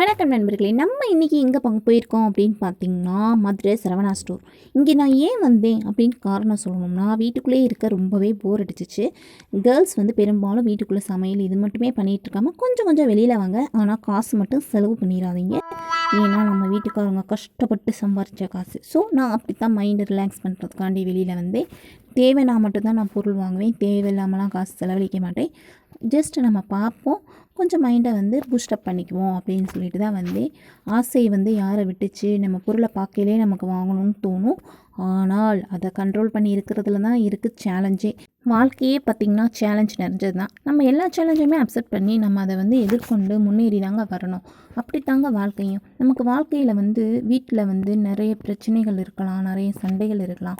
வணக்கம் நண்பர்களே நம்ம இன்றைக்கி எங்கே பங்கு போயிருக்கோம் அப்படின்னு பார்த்தீங்கன்னா மதுரை சரவணா ஸ்டோர் இங்கே நான் ஏன் வந்தேன் அப்படின்னு காரணம் சொல்லணும்னா வீட்டுக்குள்ளேயே இருக்க ரொம்பவே போர் அடிச்சிச்சு. கேர்ள்ஸ் வந்து பெரும்பாலும் வீட்டுக்குள்ளே சமையல் இது மட்டுமே பண்ணிகிட்டு இருக்காமல் கொஞ்சம் கொஞ்சம் வெளியில் வாங்க. ஆனால் காசு மட்டும் செலவு பண்ணிடாதீங்க. ஏன்னா நம்ம வீட்டுக்காரங்க கஷ்டப்பட்டு சம்பாரித்த காசு. ஸோ நான் அப்படி தான் மைண்டை ரிலாக்ஸ் பண்ணுறதுக்காண்டி வெளியில் வந்தேன். தேவைன்னா மட்டும்தான் நான் பொருள் வாங்குவேன். தேவையில்லாமலாம் காசு செலவழிக்க மாட்டேன். ஜஸ்ட் நம்ம பார்ப்போம். கொஞ்சம் மைண்டை வந்து பூஸ்டப் பண்ணிக்குவோம் அப்படின்னு சொல்லிட்டு தான் வந்து ஆசை வந்து யாரை விட்டுச்சு நம்ம பொருளை பார்க்கலே நமக்கு வாங்கணும்னு தோணும். ஆனால் அதை கண்ட்ரோல் பண்ணி இருக்கிறதுல தான் இருக்குது சேலஞ்சே வாழ்க்கையே பார்த்திங்கன்னா சேலஞ்ச் நிறைஞ்சது தான் நம்ம எல்லா சேலஞ்சுமே அக்செப்ட் பண்ணி நம்ம அதை வந்து எதிர்கொண்டு முன்னேறி தாங்க வரணும். அப்படி தாங்க வாழ்க்கையும். நமக்கு வாழ்க்கையில் வந்து வீட்டில் வந்து நிறைய பிரச்சனைகள் இருக்கலாம் நிறைய சண்டைகள் இருக்கலாம்.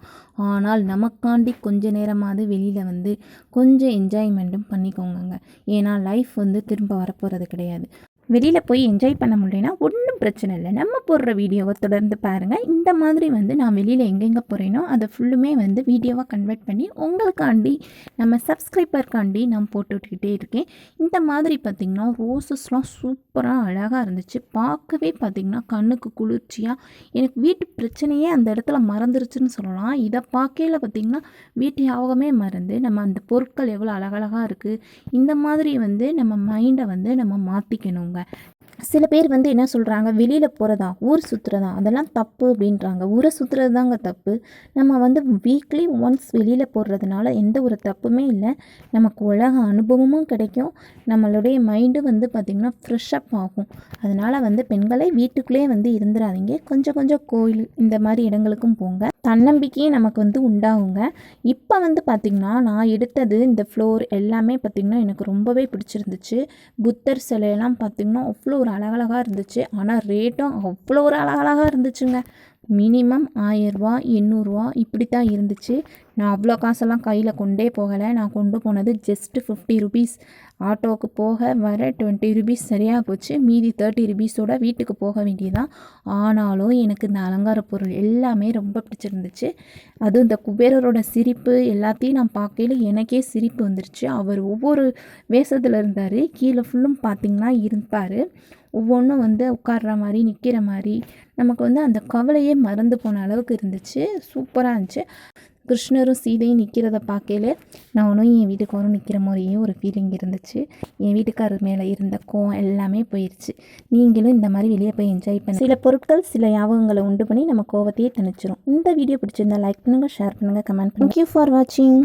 ஆனால் நமக்காண்டி கொஞ்ச நேரமாவது வெளியில் வந்து கொஞ்சம் என்ஜாய்மெண்ட்டும் பண்ணிக்கோங்க ஏன்னா லைஃப் வந்து திரும்ப வரப்போகிறது கிடையாது. வெளியில் போய் என்ஜாய் பண்ண முடியலனா ஒன்றும் பிரச்சனை இல்லை. நம்ம போடுற வீடியோவை தொடர்ந்து பாருங்கள் இந்த மாதிரி வந்து நான் வெளியில் எங்கெங்கே போகிறேனோ அதை ஃபுல்லுமே வந்து வீடியோவாக கன்வெர்ட் பண்ணி உங்களுக்காண்டி நம்ம சப்ஸ்கிரைபர்க்காண்டி நான் போட்டுக்கிட்டே இருக்கேன். இந்த மாதிரி பார்த்திங்கன்னா ரோசஸ்லாம் சூப்பராக அழகாக இருந்துச்சு. பார்க்கவே பார்த்திங்கன்னா கண்ணுக்கு குளிர்ச்சியாக எனக்கு வீட்டு பிரச்சனையே அந்த இடத்துல மறந்துருச்சுன்னு சொல்லலாம். இதை பார்க்கையில் பார்த்திங்கன்னா வீட்டு யாவகமே மறந்து நம்ம அந்த பொருட்கள் எவ்வளோ அழகழகாக இருக்குது இந்த மாதிரி வந்து நம்ம மைண்டை வந்து நம்ம மாற்றிக்கணுங்க вами. சில பேர் வந்து என்ன சொல்கிறாங்க வெளியில் போகிறதா ஊர் சுற்றுறதா அதெல்லாம் தப்பு அப்படின்றாங்க. ஊரை சுற்றுறது தாங்க தப்பு. நம்ம வந்து வீக்லி ஒன்ஸ் வெளியில் போடுறதுனால எந்த ஒரு தப்புமே இல்லை. நமக்கு உலக அனுபவமும் கிடைக்கும். நம்மளுடைய மைண்டும் வந்து பார்த்திங்கன்னா ஃப்ரெஷ்ஷப் ஆகும். அதனால் வந்து பெண்களை வீட்டுக்குள்ளேயே வந்து இருந்துடாதீங்க கொஞ்சம் கொஞ்சம் கோயில் இந்த மாதிரி இடங்களுக்கும் போங்க. தன்னம்பிக்கையும் நமக்கு வந்து உண்டாகுங்க. இப்போ வந்து பார்த்திங்கன்னா நான் எடுத்தது இந்த ஃப்ளோர் எல்லாமே பார்த்திங்கன்னா எனக்கு ரொம்பவே பிடிச்சிருந்துச்சு. புத்தர் சிலையெல்லாம் பார்த்திங்கன்னா அவ்வளோ ஒரு அழகழகாக இருந்துச்சு. ஆனால் ரேட்டும் அவ்வளோ ஒரு அழகழகாக இருந்துச்சுங்க. மினிமம் ஆயரூவா எண்ணூறுரூவா இப்படி தான் இருந்துச்சு. நான் அவ்வளோ காசெல்லாம் கையில் கொண்டே போகலை. நான் கொண்டு போனது ஜஸ்ட்டு ஃபிஃப்டி ருபீஸ் ஆட்டோவுக்கு போக வர டுவெண்ட்டி ருபீஸ் சரியாக போச்சு. மீதி தேர்ட்டி ருபீஸோட வீட்டுக்கு போக வேண்டியதான் ஆனாலும் எனக்கு இந்த அலங்கார பொருள் எல்லாமே ரொம்ப பிடிச்சிருந்துச்சு. அதுவும் இந்த குபேரரோட சிரிப்பு எல்லாத்தையும் நான் பார்க்கையில் எனக்கே சிரிப்பு வந்துருச்சு. அவர் ஒவ்வொரு வேஷத்தில் இருந்தார். கீழே ஃபுல்லும் பார்த்திங்கன்னா இருப்பார். ஒவ்வொன்றும் வந்து உட்கார்ற மாதிரி நிற்கிற மாதிரி நமக்கு வந்து அந்த கவலையே மறந்து போன அளவுக்கு இருந்துச்சு. சூப்பராக இருந்துச்சு. கிருஷ்ணரும் சீதையும் நிற்கிறத பார்க்கையில நானும் என் வீட்டுக்காரும் நிற்கிற மாதிரியே ஒரு ஃபீலிங் இருந்துச்சு. என் வீட்டுக்காரர் மேலே இருந்த கோவம் எல்லாமே போயிடுச்சு நீங்களும் இந்த மாதிரி வெளியே போய் என்ஜாய் பண்ணி. சில பொருட்கள் சில ஞாபகங்களை உண்டு பண்ணி நம்ம கோவத்தையே தணிச்சிரும். இந்த வீடியோ பிடிச்சிருந்தா லைக் பண்ணுங்கள் ஷேர் பண்ணுங்கள் கமெண்ட் பண்ணுங்கள் தேங்க்யூ ஃபார் வாட்சிங்